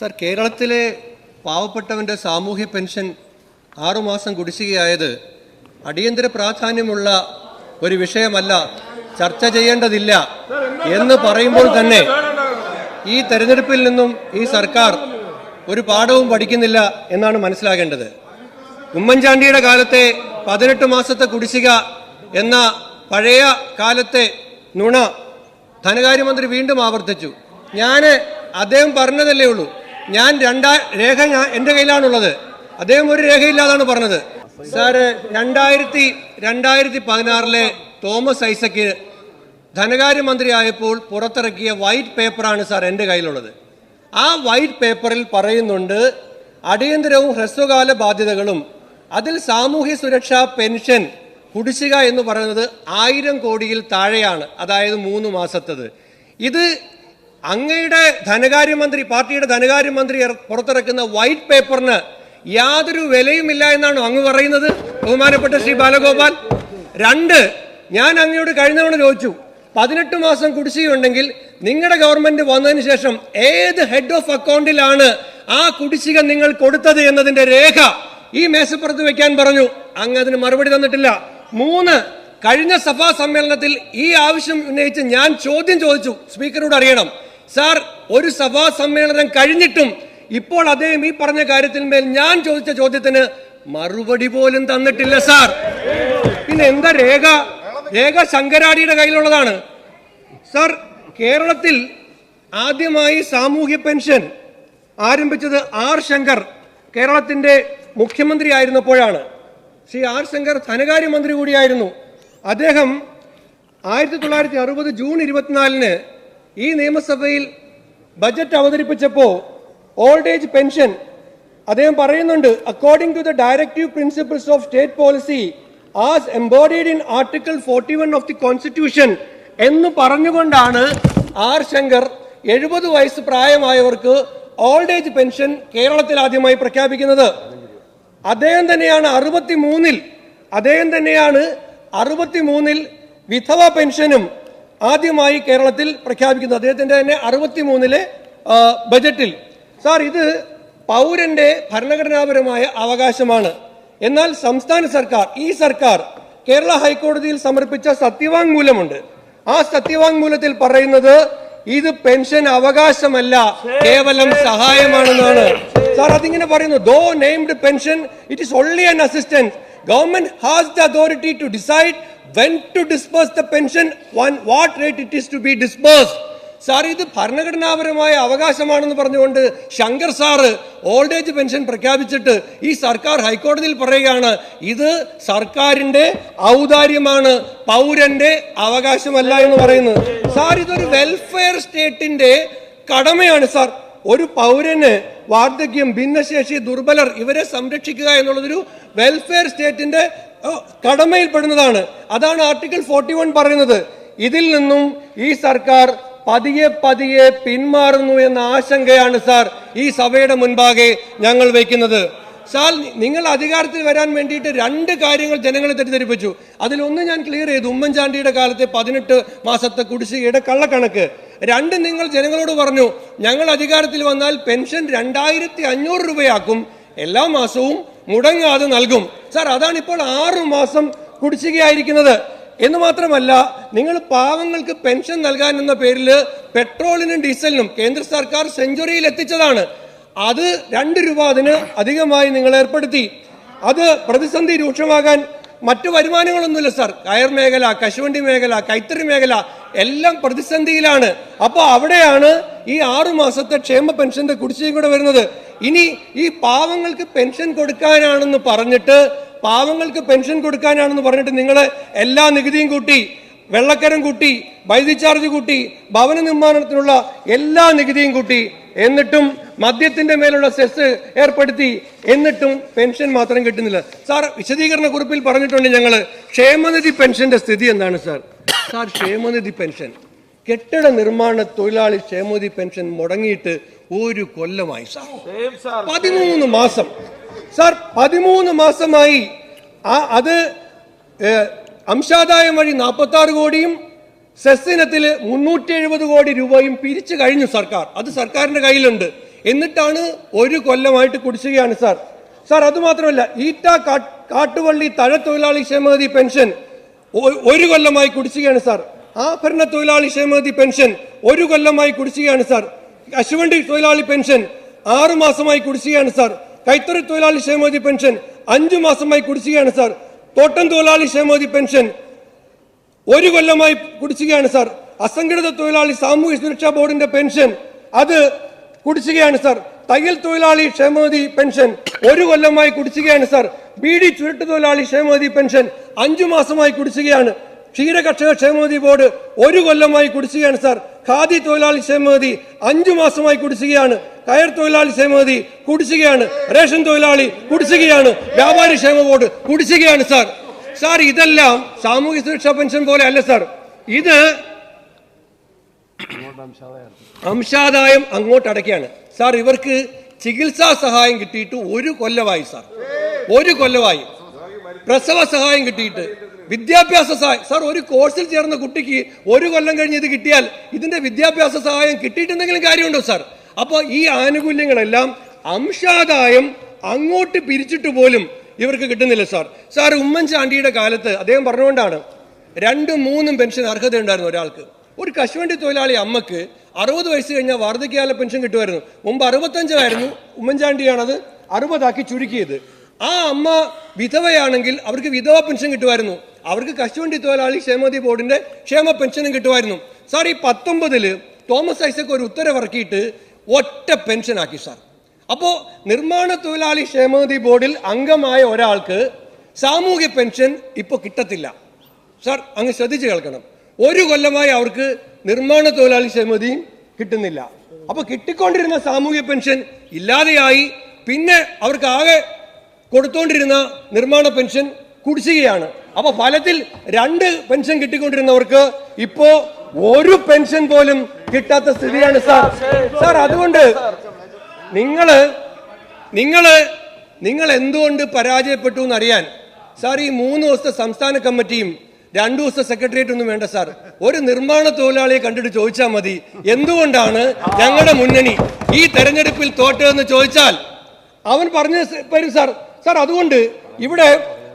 Sir കേരളത്തിലെ പാവപ്പെട്ടവന്റെ സാമൂഹ്യ പെൻഷൻ ആറുമാസം കുടിശ്ശികയായത് അടിയന്തര പ്രാധാന്യമുള്ള ഒരു വിഷയമല്ല ചർച്ച ചെയ്യേണ്ടതില്ല എന്ന് പറയുമ്പോൾ തന്നെ ഈ തെരഞ്ഞെടുപ്പിൽ നിന്നും ഈ സർക്കാർ ഒരു പാഠവും പഠിക്കുന്നില്ല എന്നാണ് മനസ്സിലാകേണ്ടത്. ഉമ്മൻചാണ്ടിയുടെ കാലത്തെ പതിനെട്ട് മാസത്തെ കുടിശ്ശിക എന്ന പഴയ കാലത്തെ നുണ ധനകാര്യമന്ത്രി വീണ്ടും ആവർത്തിച്ചു. ഞാൻ അദ്ദേഹം പറഞ്ഞതല്ലേ ഉള്ളൂ ഞാൻ രണ്ടാ രേഖ ഞാൻ എന്റെ കയ്യിലാണുള്ളത്. അദ്ദേഹം ഒരു രേഖയില്ലാതാണ് പറഞ്ഞത്. സാറ് രണ്ടായിരത്തി രണ്ടായിരത്തി പതിനാറിലെ തോമസ് ഐസക്ക് ധനകാര്യമന്ത്രിയായപ്പോൾ പുറത്തിറക്കിയ വൈറ്റ് പേപ്പറാണ് സാർ എന്റെ കയ്യിലുള്ളത്. ആ വൈറ്റ് പേപ്പറിൽ പറയുന്നുണ്ട് അടിയന്തരവും ഹ്രസ്വകാല ബാധ്യതകളും അതിൽ സാമൂഹ്യ സുരക്ഷാ പെൻഷൻ കുടിശ്ശിക എന്ന് പറയുന്നത് ആയിരം കോടിയിൽ താഴെയാണ് അതായത് മൂന്ന് മാസത്തത്. ഇത് അങ്ങയുടെ ധനകാര്യമന്ത്രി പാർട്ടിയുടെ ധനകാര്യമന്ത്രി പുറത്തിറക്കുന്ന വൈറ്റ് പേപ്പറിന് യാതൊരു വിലയുമില്ല എന്നാണ് അങ്ങ് പറയുന്നത്. ബഹുമാനപ്പെട്ട ശ്രീ ബാലഗോപാൽ രണ്ട് ഞാൻ അങ്ങയോട് കഴിഞ്ഞ തവണ ചോദിച്ചു പതിനെട്ട് മാസം കുടിശ്ശികയുണ്ടെങ്കിൽ നിങ്ങളുടെ ഗവൺമെന്റ് വന്നതിന് ശേഷം ഏത് ഹെഡ് ഓഫ് അക്കൗണ്ടിലാണ് ആ കുടിശ്ശിക നിങ്ങൾ കൊടുത്തത് എന്നതിന്റെ രേഖ ഈ മേശപ്പുറത്ത് വെക്കാൻ പറഞ്ഞു. അങ്ങ് അതിന് മറുപടി തന്നിട്ടില്ല. മൂന്ന് കഴിഞ്ഞ സഭാ സമ്മേളനത്തിൽ ഈ ആവശ്യം ഉന്നയിച്ച് ഞാൻ ചോദ്യം ചോദിച്ചു. സ്പീക്കറോട് അറിയണം. സാർ ഒരു സഭാ സമ്മേളനം കഴിഞ്ഞിട്ടും ഇപ്പോൾ അദ്ദേഹം ഈ പറഞ്ഞ കാര്യത്തിന്മേൽ ഞാൻ ചോദിച്ച ചോദ്യത്തിന് മറുപടി പോലും തന്നിട്ടില്ല സാർ. പിന്നെ എന്താ രേഖ? രേഖ ശങ്കരാടിയുടെ കയ്യിലുള്ളതാണ്. സാർ കേരളത്തിൽ ആദ്യമായി സാമൂഹ്യ പെൻഷൻ ആരംഭിച്ചത് ആർ ശങ്കർ കേരളത്തിന്റെ മുഖ്യമന്ത്രി ആയിരുന്നപ്പോഴാണ്. ശ്രീ ആർ ശങ്കർ ധനകാര്യമന്ത്രി കൂടിയായിരുന്നു. അദ്ദേഹം ആയിരത്തി തൊള്ളായിരത്തി അറുപത് ജൂൺ ഇരുപത്തിനാലിന് ഈ നിയമസഭയിൽ ബജറ്റ് അവതരിപ്പിച്ചപ്പോൾ ഓൾഡ് ഏജ് പെൻഷൻ അദ്ദേഹം പറയുന്നുണ്ട് according to the directive principles of state policy as embodied in article forty one of the constitution എന്ന് പറഞ്ഞുകൊണ്ടാണ് ആർ ശങ്കർ എഴുപത് വയസ്സ് പ്രായമായവർക്ക് ഓൾഡ് ഏജ് പെൻഷൻ കേരളത്തിൽ ആദ്യമായി പ്രഖ്യാപിക്കുന്നത്. അദ്ദേഹം തന്നെയാണ് അറുപത്തി മൂന്നിൽ അദ്ദേഹം തന്നെയാണ് അറുപത്തി മൂന്നിൽ വിധവ പെൻഷനും ആദ്യമായി കേരളത്തിൽ പ്രഖ്യാപിക്കുന്നത് അദ്ദേഹത്തിന്റെ തന്നെ അറുപത്തി മൂന്നിലെ ബജറ്റിൽ. സാർ ഇത് പൗരന്റെ ഭരണഘടനാപരമായ അവകാശമാണ്. എന്നാൽ സംസ്ഥാന സർക്കാർ ഈ സർക്കാർ കേരള ഹൈക്കോടതിയിൽ സമർപ്പിച്ച സത്യവാങ്മൂലമുണ്ട്. ആ സത്യവാങ്മൂലത്തിൽ പറയുന്നത് ഇത് പെൻഷൻ അവകാശമല്ല കേവലം സഹായമാണെന്നാണ്. സാർ അതിങ്ങനെ പറയുന്നു though named pension it is only an assistance government has the authority to decide when to disperse the pension one what rate it is to be disperse sir ഇത് ഭരണഘടനാപരമായ അവകാശമാണെന്ന് പറഞ്ഞുകൊണ്ട് Shankar sir old age pension പ്രഖ്യാപിച്ചിട്ട് ഈ സർക്കാർ ഹൈക്കോടതിയിൽ പറയുകയാണ് ഇത് സർക്കാരിന്റെ ഔദാര്യമാണ് പൗരന്റെ അവകാശമല്ല എന്ന് പറയുന്നത്. സാർ ഇതൊരു വെൽഫെയർ സ്റ്റേറ്റിന്റെ കടമയാണ് സാർ. ഒരു പൗരന് വാർദ്ധക്യം ഭിന്നശേഷി ദുർബലർ ഇവരെ സംരക്ഷിക്കുക എന്നുള്ളതൊരു വെൽഫെയർ സ്റ്റേറ്റിന്റെ കടമയിൽപ്പെടുന്നതാണ്. അതാണ് ആർട്ടിക്കിൾ ഫോർട്ടി വൺ പറയുന്നത്. ഇതിൽ നിന്നും ഈ സർക്കാർ പതിയെ പതിയെ പിന്മാറുന്നു എന്ന ആശങ്കയാണ് സാർ ഈ സഭയുടെ മുൻപാകെ ഞങ്ങൾ വയ്ക്കുന്നത് സാർ നിങ്ങൾ അധികാരത്തിൽ വരാൻ വേണ്ടിയിട്ട് രണ്ട് കാര്യങ്ങൾ ജനങ്ങളെ തെറ്റിദ്ധരിപ്പിച്ചു. അതിലൊന്ന് ഞാൻ ക്ലിയർ ചെയ്തു. ഉമ്മൻചാണ്ടിയുടെ കാലത്തെ പതിനെട്ട് മാസത്തെ കുടിശ്ശികയുടെ കള്ളക്കണക്ക്. രണ്ട് നിങ്ങൾ ജനങ്ങളോട് പറഞ്ഞു ഞങ്ങൾ അധികാരത്തിൽ വന്നാൽ പെൻഷൻ രണ്ടായിരത്തി അഞ്ഞൂറ് രൂപയാക്കും. എല്ലാ മാസവും മുടങ്ങാതെ നൽകും. സാർ അതാണ് ഇപ്പോൾ ആറു മാസം കുടിശ്ശികയായിരിക്കുന്നത്. എന്ന് മാത്രമല്ല നിങ്ങൾ പാവങ്ങൾക്ക് പെൻഷൻ നൽകാൻ എന്ന പേരിൽ പെട്രോളിനും ഡീസലിനും കേന്ദ്ര സർക്കാർ സെഞ്ചുറിയിൽ എത്തിച്ചതാണ്. അത് രണ്ട് രൂപ അതിന് അധികമായി നിങ്ങൾ ഏർപ്പെടുത്തി. അത് പ്രതിസന്ധി രൂക്ഷമാകാൻ മറ്റു വരുമാനങ്ങളൊന്നുമില്ല സാർ കയർ മേഖല കശുവണ്ടി മേഖല കൈത്തറി മേഖല എല്ലാം പ്രതിസന്ധിയിലാണ്. അപ്പോൾ അവിടെയാണ് ഈ ആറു മാസത്തെ ക്ഷേമ പെൻഷന്റെ കുടിശ്ശിക കൂടെ വരുന്നത്. ഇനി ഈ പാവങ്ങൾക്ക് പെൻഷൻ കൊടുക്കാനാണെന്ന് പറഞ്ഞിട്ട് പാവങ്ങൾക്ക് പെൻഷൻ കൊടുക്കാനാണെന്ന് പറഞ്ഞിട്ട് നിങ്ങൾ എല്ലാ നികുതിയും കൂട്ടി വെള്ളക്കരം കൂട്ടി വൈദ്യുതി ചാർജ് കൂട്ടി ഭവന നിർമ്മാണത്തിനുള്ള എല്ലാ നികുതിയും കൂട്ടി എന്നിട്ടും മദ്യത്തിന്റെ മേലുള്ള സെസ് ഏർപ്പെടുത്തി എന്നിട്ടും പെൻഷൻ മാത്രം കിട്ടുന്നില്ല. സാർ വിശദീകരണ കുറിപ്പിൽ പറഞ്ഞിട്ടുണ്ട് ഞങ്ങൾ ക്ഷേമനിധി പെൻഷന്റെ സ്ഥിതി എന്താണ് സാർ സാർ ക്ഷേമനിധി പെൻഷൻ കെട്ടിട നിർമ്മാണ തൊഴിലാളി ക്ഷേമനിധി പെൻഷൻ മുടങ്ങിയിട്ട് ഒരു കൊല്ലമായി സാർ പതിമൂന്ന് മാസം. സാർ പതിമൂന്ന് മാസമായി ആ അത് അംശാദായം വഴി നാൽപ്പത്തി ആറ് കോടിയും സെസ് ഇനത്തിൽ മുന്നൂറ്റി എഴുപത് കോടി രൂപയും പിരിച്ചു കഴിഞ്ഞു സർക്കാർ. അത് സർക്കാരിന്റെ കയ്യിലുണ്ട്. എന്നിട്ടാണ് ഒരു കൊല്ലമായിട്ട് കുടിശ്ശികയാണ് സാർ. സാർ അതുമാത്രമല്ല ഈറ്റ കാട്ടുവള്ളി തഴ തൊഴിലാളി ക്ഷേമനിധി പെൻഷൻ ഒരു കൊല്ലമായി കുടിശ്ശികയാണ് സാർ. ആഭരണ തൊഴിലാളി ക്ഷേമനിധി പെൻഷൻ ഒരു കൊല്ലമായി കുടിശ്ശികയാണ് സാർ. കശുവണ്ടി തൊഴിലാളി പെൻഷൻ ആറു മാസമായി കുടിശ്ശികയാണ് സാർ. കൈത്തറി തൊഴിലാളി ക്ഷേമനിധി പെൻഷൻ അഞ്ചു മാസമായി കുടിശ്ശികയാണ് സാർ. തോട്ടം തൊഴിലാളി ക്ഷേമനിധി പെൻഷൻ ഒരു കൊല്ലമായി കുടിച്ചുകയാണ് സാർ. അസംഘടിത തൊഴിലാളി സാമൂഹ്യ സുരക്ഷാ ബോർഡിന്റെ പെൻഷൻ. അത് കുടിച്ചുകയാണ് സാർ. തയ്യൽ തൊഴിലാളി ക്ഷേമനിധി പെൻഷൻ. ഒരു കൊല്ലമായി കുടിച്ചുകയാണ് സാർ. ബീഡി ചുരുട്ട് തൊഴിലാളി ക്ഷേമനിധി പെൻഷൻ. അഞ്ചു മാസമായി കുടിച്ചുകയാണ് ക്ഷീര കർഷക ക്ഷേമനിധി ബോർഡ് ഒരു കൊല്ലമായി കുടിച്ചുകയാണ് സാർ. ഖാദി തൊഴിലാളി ക്ഷേമനിധി അഞ്ചു മാസമായി കുടിച്ചുകയാണ് കയർ തൊഴിലാളി ക്ഷേമനിധി കുടിച്ചുകയാണ് റേഷൻ തൊഴിലാളി കുടിച്ചുകയാണ് വ്യാപാരി ക്ഷേമ ബോർഡ് കുടിച്ചുകയാണ് സാർ. സാർ ഇതെല്ലാം സാമൂഹ്യ സുരക്ഷാ പെൻഷൻ പോലെ അല്ല സാർ. ഇത് അംശാദായം അങ്ങോട്ട് അടയ്ക്കാണ് സാർ ഇവർക്ക് ചികിത്സാ സഹായം കിട്ടിയിട്ട് ഒരു കൊല്ലമായി സാർ. ഒരു കൊല്ലമായി. പ്രസവ സഹായം കിട്ടിയിട്ട്. വിദ്യാഭ്യാസ സഹായം. സാർ ഒരു കോഴ്സിൽ ചേർന്ന കുട്ടിക്ക് ഒരു കൊല്ലം കഴിഞ്ഞ് ഇത് കിട്ടിയാൽ ഇതിന്റെ വിദ്യാഭ്യാസ സഹായം കിട്ടിയിട്ടുണ്ടെങ്കിലും കാര്യമുണ്ടോ സാർ? അപ്പോൾ ഈ ആനുകൂല്യങ്ങളെല്ലാം അംശാദായം അങ്ങോട്ട് പിരിച്ചിട്ട് പോലും ഇവർക്ക് കിട്ടുന്നില്ല സാർ. സാർ ഉമ്മൻചാണ്ടിയുടെ കാലത്ത് അദ്ദേഹം പറഞ്ഞുകൊണ്ടാണ് രണ്ടും മൂന്നും പെൻഷൻ അർഹതയുണ്ടായിരുന്നു ഒരാൾക്ക്. ഒരു കശുവണ്ടി തൊഴിലാളി അമ്മയ്ക്ക് അറുപത് വയസ്സ് കഴിഞ്ഞാൽ വാർദ്ധക്യകാല പെൻഷൻ കിട്ടുമായിരുന്നു. മുമ്പ് അറുപത്തഞ്ചായിരുന്നു ഉമ്മൻചാണ്ടിയാണത് അറുപതാക്കി ചുരുക്കിയത്. ആ അമ്മ വിധവയാണെങ്കിൽ അവർക്ക് വിധവ പെൻഷൻ കിട്ടുമായിരുന്നു. അവർക്ക് കശുവണ്ടി തൊഴിലാളി ക്ഷേമനിധി ബോർഡിന്റെ ക്ഷേമ പെൻഷനും കിട്ടുമായിരുന്നു. സാർ ഈ പത്തൊമ്പതിൽ തോമസ് ഐസക് ഒരു ഉത്തരവിറക്കിയിട്ട് ഒറ്റ പെൻഷൻ ആക്കി സാർ. അപ്പോ നിർമ്മാണ തൊഴിലാളി ക്ഷേമനിധി ബോർഡിൽ അംഗമായ ഒരാൾക്ക് സാമൂഹ്യ പെൻഷൻ ഇപ്പൊ കിട്ടത്തില്ല. സാർ അങ്ങ് ശ്രദ്ധിച്ചു കേൾക്കണം. ഒരു കൊല്ലമായി അവർക്ക് നിർമ്മാണ തൊഴിലാളി ക്ഷേമതിയും കിട്ടുന്നില്ല. അപ്പൊ കിട്ടിക്കൊണ്ടിരുന്ന സാമൂഹ്യ പെൻഷൻ ഇല്ലാതെയായി പിന്നെ അവർക്ക് ആകെ കൊടുത്തോണ്ടിരുന്ന നിർമ്മാണ പെൻഷൻ കുടിശ്ശികയാണ്. അപ്പൊ ഫലത്തിൽ രണ്ട് പെൻഷൻ കിട്ടിക്കൊണ്ടിരുന്നവർക്ക് ഇപ്പോ ഒരു പെൻഷൻ പോലും കിട്ടാത്ത സ്ഥിതിയാണ് സാർ. സാർ അതുകൊണ്ട് നിങ്ങൾ നിങ്ങൾ നിങ്ങൾ എന്തുകൊണ്ട് പരാജയപ്പെട്ടു എന്നറിയാൻ. സാർ ഈ മൂന്ന് ദിവസത്തെ സംസ്ഥാന കമ്മിറ്റിയും രണ്ടു ദിവസത്തെ സെക്രട്ടേറിയറ്റ് ഒന്നും വേണ്ട സാർ. ഒരു നിർമ്മാണ തൊഴിലാളിയെ കണ്ടിട്ട് ചോദിച്ചാൽ മതി. എന്തുകൊണ്ടാണ് ഞങ്ങളുടെ മുന്നണി ഈ തെരഞ്ഞെടുപ്പിൽ തോറ്റതെന്ന് ചോദിച്ചാൽ? അവൻ പറഞ്ഞു വരും സാർ. സാർ അതുകൊണ്ട് ഇവിടെ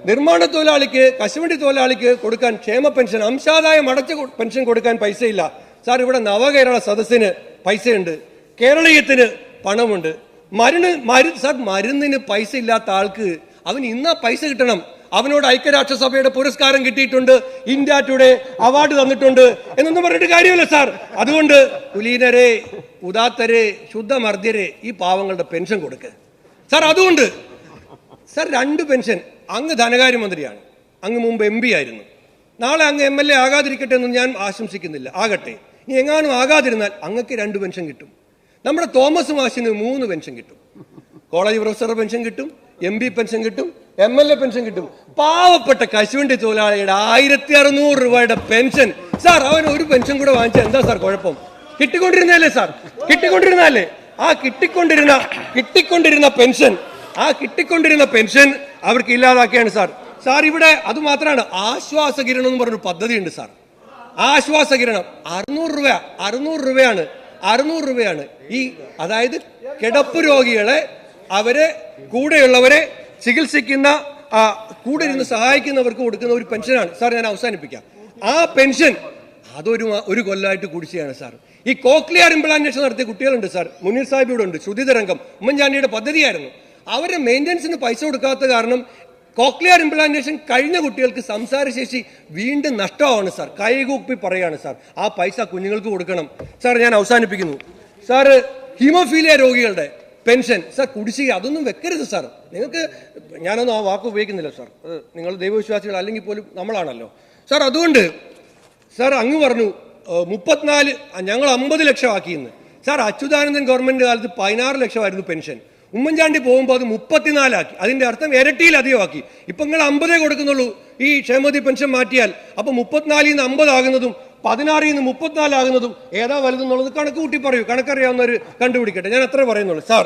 നിർമ്മാണ തൊഴിലാളിക്ക് കശുവണ്ടി തൊഴിലാളിക്ക് കൊടുക്കാൻ ക്ഷേമ പെൻഷൻ അംശാദായം അടച്ച പെൻഷൻ കൊടുക്കാൻ പൈസയില്ല. സാർ ഇവിടെ നവകേരള സദസ്സിന് പൈസയുണ്ട്. കേരളീയത്തിന് പണമുണ്ട്. മരുന്ന് മരു സാർ മരുന്നിന് പൈസ ഇല്ലാത്ത ആൾക്ക് അവന് ഇന്നാ പൈസ കിട്ടണം. അവനോട് ഐക്യരാഷ്ട്രസഭയുടെ പുരസ്കാരം കിട്ടിയിട്ടുണ്ട്. ഇന്ത്യ ടുഡേ അവാർഡ് തന്നിട്ടുണ്ട്. എന്നൊന്നും പറഞ്ഞിട്ട് കാര്യമില്ല സാർ. അതുകൊണ്ട് കുലീനരെ ഉദാത്തരെ ശുദ്ധമർദ്ദരെ ഈ പാവങ്ങളുടെ പെൻഷൻ കൊടുക്കുക സാർ അതുകൊണ്ട് സാർ രണ്ട് പെൻഷൻ. അങ്ങ് ധനകാര്യമന്ത്രിയാണ്. അങ്ങ് മുമ്പ് എം പി ആയിരുന്നു. നാളെ അങ്ങ് എം എൽ എ ആകാതിരിക്കട്ടെ എന്ന് ഞാൻ ആശംസിക്കുന്നില്ല. ആകട്ടെ. ഇനി എങ്ങാനും ആകാതിരുന്നാൽ അങ്ങക്ക് രണ്ട് പെൻഷൻ കിട്ടും. നമ്മുടെ തോമസ് മാഷിന് മൂന്ന് പെൻഷൻ കിട്ടും. കോളേജ് പ്രൊഫസർ പെൻഷൻ കിട്ടും എം പി പെൻഷൻ കിട്ടും എം എൽ എ പെൻഷൻ കിട്ടും. പാവപ്പെട്ട കശുവണ്ടി തൊഴിലാളിയുടെ ആയിരത്തി അറുന്നൂറ് രൂപയുടെ പെൻഷൻ. സാർ അവൻ ഒരു പെൻഷൻ കൂടെ വാങ്ങിച്ചാൽ എന്താ സാർ കുഴപ്പം? കിട്ടിക്കൊണ്ടിരുന്നല്ലേ സാർ? കിട്ടിക്കൊണ്ടിരുന്നല്ലേ ആ കിട്ടിക്കൊണ്ടിരുന്ന കിട്ടിക്കൊണ്ടിരുന്ന പെൻഷൻ ആ കിട്ടിക്കൊണ്ടിരുന്ന പെൻഷൻ അവർക്ക് ഇല്ലാതാക്കിയാണ് സാർ. സാർ ഇവിടെ അത് മാത്രമാണ്. ആശ്വാസകിരണം എന്ന് പറഞ്ഞൊരു പദ്ധതി ഉണ്ട് സാർ. ആശ്വാസകിരണം. അറുന്നൂറ് രൂപ അറുന്നൂറ് രൂപയാണ് അറുന്നൂറ് രൂപയാണ്. ഈ അതായത് കിടപ്പ് രോഗികളെ അവരെ കൂടെയുള്ളവരെ ചികിത്സിക്കുന്ന കൂടെ ഇരുന്ന് സഹായിക്കുന്നവർക്ക് കൊടുക്കുന്ന ഒരു പെൻഷനാണ്. സാർ ഞാൻ അവസാനിപ്പിക്കാം. ആ പെൻഷൻ അതൊരു ഒരു കൊല്ലമായിട്ട് കുടിശ്ശിയാണ് സാർ. ഈ കോക്ലിയർ ഇംപ്ലാന്റേഷൻ നടത്തിയ കുട്ടികളുണ്ട് സാർ. മുനീർ സാഹിബ് ഇവിടെ ഉണ്ട് ശ്രുതിതരംഗം ഉമ്മൻചാണ്ടിയുടെ പദ്ധതിയായിരുന്നു. അവരെ മെയിന്റനൻസിന് പൈസ കൊടുക്കാത്ത കാരണം കോക്ലിയർ ഇംപ്ലാന്റേഷൻ കഴിഞ്ഞ കുട്ടികൾക്ക് സംസാരശേഷി വീണ്ടും നഷ്ടമാണ് സാർ കൈകൂപ്പി പറയാണ് സാർ ആ പൈസ കുഞ്ഞുങ്ങൾക്ക് കൊടുക്കണം. സാർ ഞാൻ അവസാനിപ്പിക്കുന്നു. സാറ് ഹീമോഫീലിയ രോഗികളുടെ പെൻഷൻ സാർ കുടിശ്ശിക അതൊന്നും വെക്കരുത് സാർ നിങ്ങൾക്ക് ഞാനൊന്നും ആ വാക്ക് ഉപയോഗിക്കുന്നില്ല സാർ നിങ്ങൾ ദൈവവിശ്വാസികൾ അല്ലെങ്കിൽ പോലും നമ്മളാണല്ലോ. സാർ അതുകൊണ്ട് സാർ അങ്ങ് പറഞ്ഞു മുപ്പത്തിനാല് ഞങ്ങൾ അമ്പത് ലക്ഷം ആക്കിയെന്ന് സാർ അച്യുതാനന്ദൻ ഗവൺമെന്റ് കാലത്ത് പതിനാറ് ലക്ഷമായിരുന്നു പെൻഷൻ ഉമ്മൻചാണ്ടി പോകുമ്പോൾ അത് മുപ്പത്തിനാലാക്കി. അതിന്റെ അർത്ഥം ഇരട്ടിയിലധികമാക്കി ഇപ്പൊ നിങ്ങൾ അമ്പതേ കൊടുക്കുന്നുള്ളൂ. ഈ ക്ഷേമതി പെൻഷൻ മാറ്റിയാൽ അപ്പൊ മുപ്പത്തിനാലിൽ നിന്ന് അമ്പതാകുന്നതും പതിനാറിൽ നിന്ന് മുപ്പത്തിനാലാകുന്നതും ഏതാ വലുതെന്നുള്ളത് കണക്ക് കൂട്ടി പറയൂ. കണക്കറിയാവുന്നവർ കണ്ടുപിടിക്കട്ടെ. ഞാൻ അത്രേ പറയുന്നുള്ളൂ. സാർ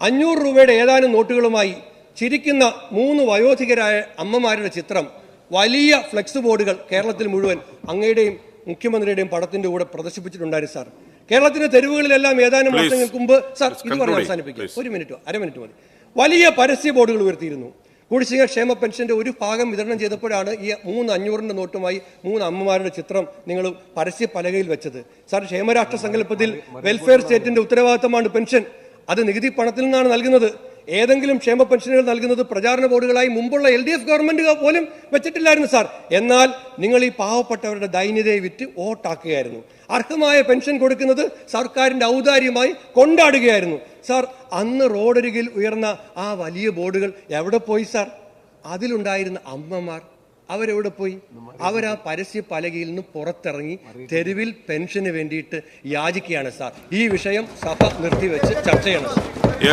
അഞ്ഞൂറ് രൂപയുടെ ഏതാനും നോട്ടുകളുമായി ചിരിക്കുന്ന മൂന്ന് വയോധികരായ അമ്മമാരുടെ ചിത്രം വലിയ ഫ്ലെക്സ് ബോർഡുകൾ കേരളത്തിൽ മുഴുവൻ അങ്ങയുടെയും മുഖ്യമന്ത്രിയുടെയും പടത്തിന്റെ കൂടെ പ്രദർശിപ്പിച്ചിട്ടുണ്ടായിരുന്നു സാർ. കേരളത്തിന്റെ തെരുവുകളിലെല്ലാം ഏതാനും. മാസങ്ങൾക്ക് മുമ്പ് സാർ ഇത് പറഞ്ഞ്. അവസാനിപ്പിക്കും. ഒരു മിനിറ്റ് അര മിനിറ്റ് മതി. വലിയ പരസ്യ ബോർഡുകൾ ഉയർത്തിയിരുന്നു. കുടിശ്ശിക ക്ഷേമ പെൻഷന്റെ ഒരു ഭാഗം വിതരണം ചെയ്തപ്പോഴാണ് ഈ മൂന്ന് അഞ്ഞൂറിന്റെ നോട്ടുമായി മൂന്ന് അമ്മമാരുടെ ചിത്രം നിങ്ങൾ പരസ്യ പലകയിൽ വെച്ചത്. സാർ ക്ഷേമരാഷ്ട്ര സങ്കല്പത്തിൽ വെൽഫെയർ സ്റ്റേറ്റിന്റെ ഉത്തരവാദിത്തമാണ് പെൻഷൻ. അത് നികുതി പണത്തിൽ നിന്നാണ് നൽകുന്നത്. ഏതെങ്കിലും ക്ഷേമ പെൻഷനുകൾ നൽകുന്നത് പ്രചാരണ ബോർഡുകളായി മുമ്പുള്ള എൽ ഡി എഫ് ഗവൺമെന്റ് പോലും വെച്ചിട്ടില്ലായിരുന്നു സാർ. എന്നാൽ നിങ്ങൾ ഈ പാവപ്പെട്ടവരുടെ ദൈന്യതയെ വിറ്റ് വോട്ടാക്കുകയായിരുന്നു. അർഹമായ പെൻഷൻ കൊടുക്കുന്നത് സർക്കാരിന്റെ ഔദാര്യമായി കൊണ്ടാടുകയായിരുന്നു. സാർ അന്ന് റോഡരികിൽ ഉയർന്ന ആ വലിയ ബോർഡുകൾ എവിടെ പോയി സാർ? അതിലുണ്ടായിരുന്ന അമ്മമാർ. അവരെവിടെ പോയി? അവർ ആ പരസ്യ പലകയിൽ നിന്ന് പുറത്തിറങ്ങി തെരുവിൽ പെൻഷന് വേണ്ടിയിട്ട് യാചിക്കുകയാണ് സാർ. ഈ വിഷയം സഭ നിർത്തിവെച്ച് ചർച്ച ചെയ്യണം സാർ.